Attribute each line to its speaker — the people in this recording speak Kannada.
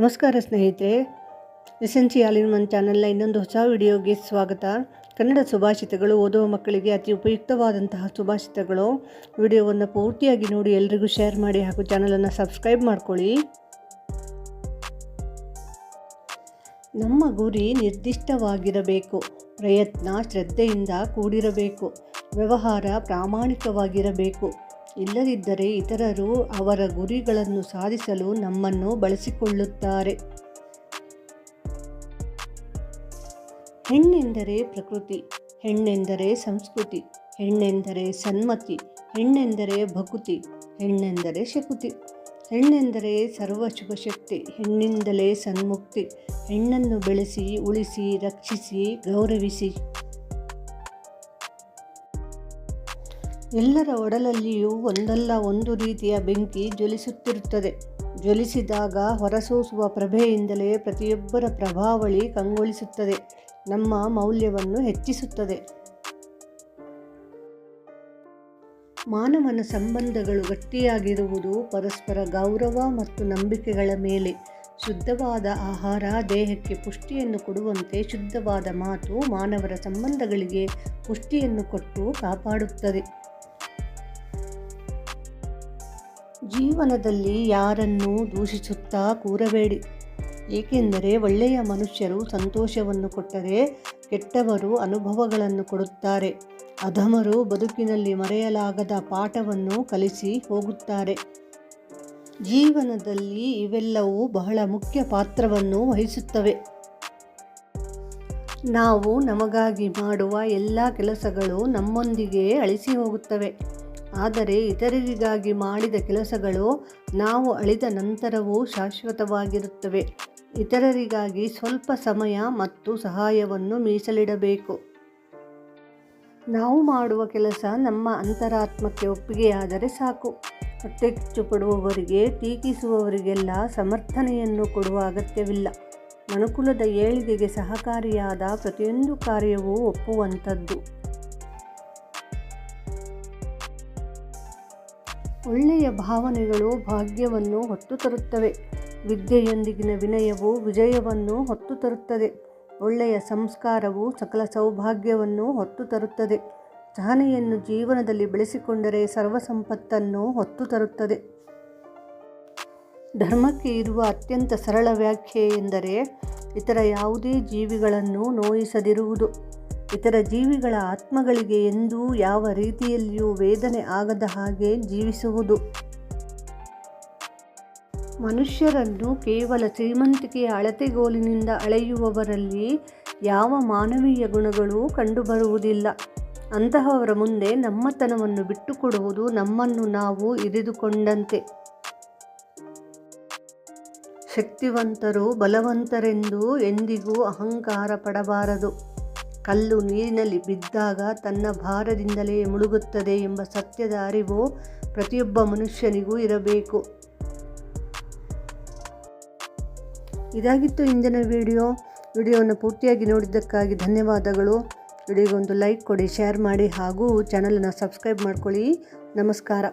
Speaker 1: ನಮಸ್ಕಾರ ಸ್ನೇಹಿತರೆ S N C all in one ಚಾನಲ್ನ ಇನ್ನೊಂದು ಹೊಸ ವಿಡಿಯೋಗೆ ಸ್ವಾಗತ. ಕನ್ನಡ ಸುಭಾಷಿತಗಳು ಓದುವ ಮಕ್ಕಳಿಗೆ ಅತಿ ಉಪಯುಕ್ತವಾದಂತಹ ಸುಭಾಷಿತಗಳು ವಿಡಿಯೋವನ್ನು ಪೂರ್ತಿಯಾಗಿ ನೋಡಿ ಎಲ್ರಿಗೂ ಶೇರ್ ಮಾಡಿ ಹಾಗೂ ಚಾನಲನ್ನು ಸಬ್ಸ್ಕ್ರೈಬ್ ಮಾಡ್ಕೊಳ್ಳಿ. ನಮ್ಮ ಗುರಿ ನಿರ್ದಿಷ್ಟವಾಗಿರಬೇಕು. ಪ್ರಯತ್ನ, ಶ್ರದ್ಧೆಯಿಂದ ಕೂಡಿರಬೇಕು. ವ್ಯವಹಾರ ಪ್ರಾಮಾಣಿಕವಾಗಿರಬೇಕು. ಇಲ್ಲದಿದ್ದರೆ ಇತರರು ಅವರ ಗುರಿಗಳನ್ನು ಸಾಧಿಸಲು ನಮ್ಮನ್ನು ಬಳಸಿಕೊಳ್ಳುತ್ತಾರೆ. ಹೆಣ್ಣೆಂದರೆ ಪ್ರಕೃತಿ, ಹೆಣ್ಣೆಂದರೆ ಸಂಸ್ಕೃತಿ, ಹೆಣ್ಣೆಂದರೆ ಸನ್ಮತಿ, ಹೆಣ್ಣೆಂದರೆ ಭಕುತಿ, ಹೆಣ್ಣೆಂದರೆ ಶಕುತಿ. ಹೆಣ್ಣೆಂದರೆ ಸರ್ವ ಶುಭಶಕ್ತಿ, ಹೆಣ್ಣಿಂದಲೇ ಸನ್ಮುಕ್ತಿ, ಹೆಣ್ಣನ್ನು ಬೆಳೆಸಿ, ಉಳಿಸಿ, ರಕ್ಷಿಸಿ, ಗೌರವಿಸಿ. ಎಲ್ಲರ ಒಡಲಲ್ಲಿಯೂ ಒಂದಲ್ಲ ಒಂದು ರೀತಿಯ ಬೆಂಕಿ ಜ್ವಲಿಸುತ್ತಿರುತ್ತದೆ. ಜ್ವಲಿಸಿದಾಗ ಹೊರಸೂಸುವ ಪ್ರಭೆಯಿಂದಲೇ ಪ್ರತಿಯೊಬ್ಬರ ಪ್ರಭಾವಳಿ ಕಂಗೊಳಿಸುತ್ತದೆ. ನಮ್ಮ ಮೌಲ್ಯವನ್ನು ಹೆಚ್ಚಿಸುತ್ತದೆ. ಮಾನವನ ಸಂಬಂಧಗಳು ಗಟ್ಟಿಯಾಗಿರುವುದು ಪರಸ್ಪರ ಗೌರವ ಮತ್ತು ನಂಬಿಕೆಗಳ ಮೇಲೆ. ಶುದ್ಧವಾದ ಆಹಾರ ದೇಹಕ್ಕೆ ಪುಷ್ಟಿಯನ್ನು ಕೊಡುವಂತೆ ಶುದ್ಧವಾದ ಮಾತು ಮಾನವರ ಸಂಬಂಧಗಳಿಗೆ ಪುಷ್ಟಿಯನ್ನು ಕೊಟ್ಟು ಕಾಪಾಡುತ್ತದೆ. ಜೀವನದಲ್ಲಿ ಯಾರನ್ನೂ ದೂಷಿಸುತ್ತಾ ಕೂರಬೇಡಿ. ಏಕೆಂದರೆ ಒಳ್ಳೆಯ ಮನುಷ್ಯರು ಸಂತೋಷವನ್ನು ಕೊಟ್ಟರೆ ಕೆಟ್ಟವರು ಅನುಭವಗಳನ್ನು ಕೊಡುತ್ತಾರೆ. ಅಧಮರು ಬದುಕಿನಲ್ಲಿ ಮರೆಯಲಾಗದ ಪಾಠವನ್ನು ಕಲಿಸಿ ಹೋಗುತ್ತಾರೆ. ಜೀವನದಲ್ಲಿ ಇವೆಲ್ಲವೂ ಬಹಳ ಮುಖ್ಯ ಪಾತ್ರವನ್ನು ವಹಿಸುತ್ತವೆ. ನಾವು ನಮಗಾಗಿ ಮಾಡುವ ಎಲ್ಲ ಕೆಲಸಗಳು ನಮ್ಮೊಂದಿಗೆ ಅಳಿಸಿ ಹೋಗುತ್ತವೆ. ಆದರೆ ಇತರರಿಗಾಗಿ ಮಾಡಿದ ಕೆಲಸಗಳು ನಾವು ಅಳಿದ ನಂತರವೂ ಶಾಶ್ವತವಾಗಿರುತ್ತವೆ. ಇತರರಿಗಾಗಿ ಸ್ವಲ್ಪ ಸಮಯ ಮತ್ತು ಸಹಾಯವನ್ನು ಮೀಸಲಿಡಬೇಕು. ನಾವು ಮಾಡುವ ಕೆಲಸ ನಮ್ಮ ಅಂತರಾತ್ಮಕ್ಕೆ ಒಪ್ಪಿಗೆಯಾದರೆ ಸಾಕು. ಹೊಟ್ಟೆಚ್ಚು ಪಡುವವರಿಗೆ ಟೀಕಿಸುವವರಿಗೆಲ್ಲ ಸಮರ್ಥನೆಯನ್ನು ಕೊಡುವ ಅಗತ್ಯವಿಲ್ಲ. ಮನುಕುಲದ ಏಳಿಗೆಗೆ ಸಹಕಾರಿಯಾದ ಪ್ರತಿಯೊಂದು ಕಾರ್ಯವೂ ಒಪ್ಪುವಂಥದ್ದು. ಒಳ್ಳೆಯ ಭಾವನೆಗಳು ಭಾಗ್ಯವನ್ನು ಹೊತ್ತು ತರುತ್ತವೆ. ವಿದ್ಯೆಯೊಂದಿಗಿನ ವಿನಯವು ವಿಜಯವನ್ನು ಹೊತ್ತು ತರುತ್ತದೆ. ಒಳ್ಳೆಯ ಸಂಸ್ಕಾರವು ಸಕಲ ಸೌಭಾಗ್ಯವನ್ನು ಹೊತ್ತು ತರುತ್ತದೆ. ಸಹನೆಯನ್ನು ಜೀವನದಲ್ಲಿ ಬೆಳೆಸಿಕೊಂಡರೆ ಸರ್ವ ಸಂಪತ್ತನ್ನು ಹೊತ್ತು ತರುತ್ತದೆ. ಧರ್ಮಕ್ಕೆ ಇರುವ ಅತ್ಯಂತ ಸರಳ ವ್ಯಾಖ್ಯೆ ಎಂದರೆ, ಇತರ ಯಾವುದೇ ಜೀವಿಗಳನ್ನು ನೋಯಿಸದಿರುವುದು. ಇತರ ಜೀವಿಗಳ ಆತ್ಮಗಳಿಗೆ ಎಂದೂ ಯಾವ ರೀತಿಯಲ್ಲಿಯೂ ವೇದನೆ ಆಗದ ಹಾಗೆ ಜೀವಿಸುವುದು. ಮನುಷ್ಯರನ್ನು ಕೇವಲ ಶ್ರೀಮಂತಿಕೆಯ ಅಳತೆಗೋಲಿನಿಂದ ಅಳೆಯುವವರಲ್ಲಿ ಯಾವ ಮಾನವೀಯ ಗುಣಗಳೂ ಕಂಡುಬರುವುದಿಲ್ಲ. ಅಂತಹವರ ಮುಂದೆ ನಮ್ಮತನವನ್ನು ಬಿಟ್ಟುಕೊಡುವುದು ನಮ್ಮನ್ನು ನಾವು ಇರಿದುಕೊಂಡಂತೆ ಶಕ್ತಿವಂತರು ಬಲವಂತರೆಂದು ಎಂದಿಗೂ ಅಹಂಕಾರ ಪಡಬಾರದು. ಕಲ್ಲು ನೀರಿನಲ್ಲಿ ಬಿದ್ದಾಗ ತನ್ನ ಭಾರದಿಂದಲೇ ಮುಳುಗುತ್ತದೆ ಎಂಬ ಸತ್ಯದ ಅರಿವು ಪ್ರತಿಯೊಬ್ಬ ಮನುಷ್ಯನಿಗೂ ಇರಬೇಕು. ಇದಾಗಿತ್ತು ಇಂದಿನ ವಿಡಿಯೋ. ವಿಡಿಯೋವನ್ನು ಪೂರ್ತಿಯಾಗಿ ನೋಡಿದ್ದಕ್ಕಾಗಿ ಧನ್ಯವಾದಗಳು. ವಿಡಿಯೋಗೊಂದು ಲೈಕ್ ಕೊಡಿ, ಶೇರ್ ಮಾಡಿ ಹಾಗೂ ಚಾನಲನ್ನು ಸಬ್ಸ್ಕ್ರೈಬ್ ಮಾಡ್ಕೊಳ್ಳಿ. ನಮಸ್ಕಾರ.